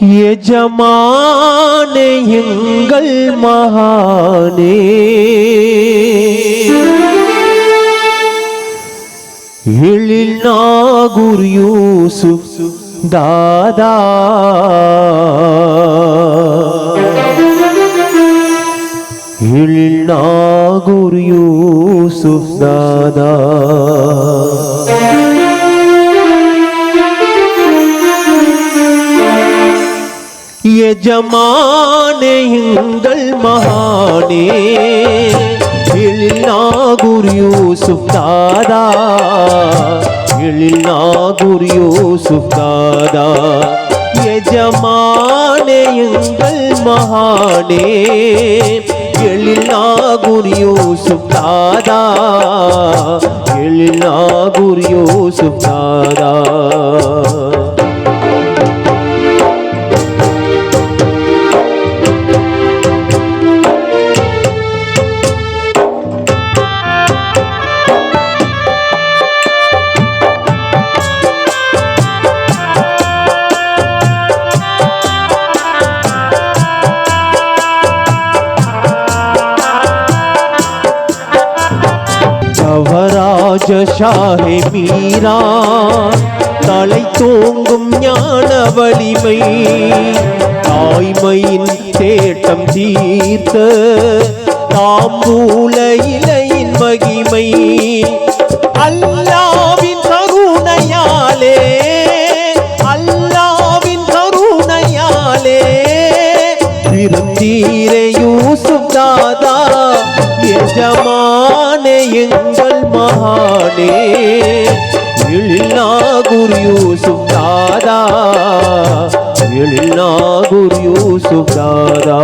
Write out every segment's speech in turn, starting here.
எஜமானே எங்கள் மகானே. எழில் நாகூர் யூசுப் தாதா. எழில் நாகூர் யூசுப் தாதா. எஜமானே எங்கள் மகானே. எழில் நாகூர் யூசுப் தாதா. எழில் நாகூர் யூசுப் தாதா. எஜமானே எங்கள் மகானே. எழில் நாகூர் யூசுப் தாதா. எழில் நாகூர் யூசுப் தாதா. கவராஜ ஷாஹே மீரா. தலை தூங்கும் ஞான வலிமை. தாய்மையின் தேட்டம் தீர்த்த தாம்பூல இலையின் மகிமை. அல்லாவின் கருணையாலே. அல்லாவின் கருணையாலே. பிறந்தீரே யூசுப் தாதா எஜமானே எங்கள் மகானே? எழில்நாகூர் யூசுப் தாதா. எழில்நாகூர் யூசுப் தாதா.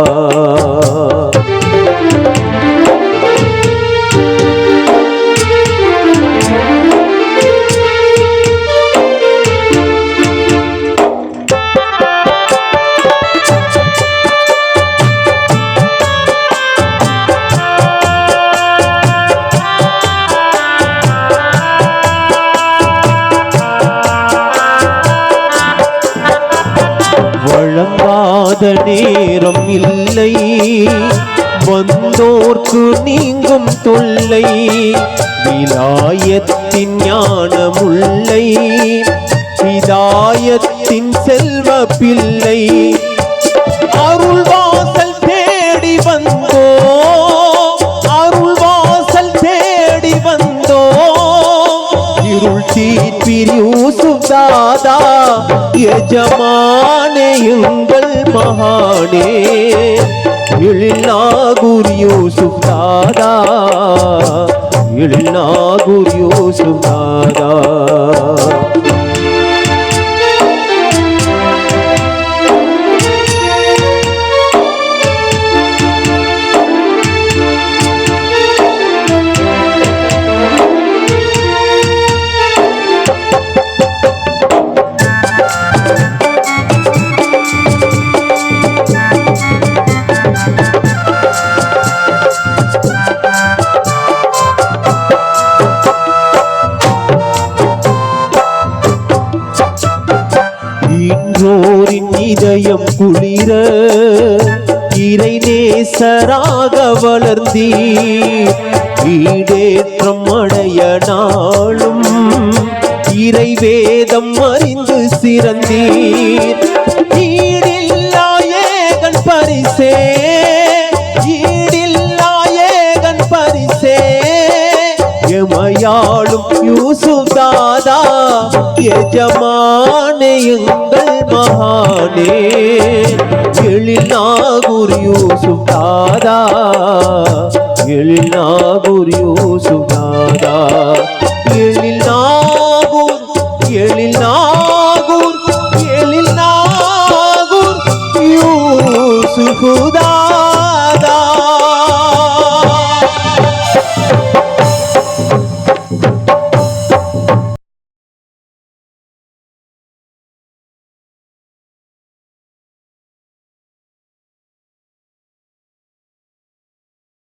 வாத நேரம் இல்லை. வந்தோர்க்கு நீங்கும் தொல்லை விலாயத்தின் ஞானமுல்லை. ஹிதாயத்தின் செல்வ பிள்ளை அருள்வா தீர்ப்பிர் யூசுப் தாதா எஜமானே எங்கள் மகானே எழில்நாகூர் யூசுப் தாதா எழில்நாகூர் யூசுப் பெற்றோரின் இதயம் குளிர இறை நேசராக வளர்ந்தீ ஈடேற்றம் அடைய நாளும் இறை வேதம் அறிந்து சிறந்தீர். ஈடில்லா ஏகன் பரிசே கையாளும் யூசுப் தாதா எஜமானே எங்கள் மகானே எழிலாகுர் யூசுப் தாதா எழிலாகுர் யூசுப் தாதா எழிலாகுர் எழிலாகுர் எழிலாகுர் யூசுகுதா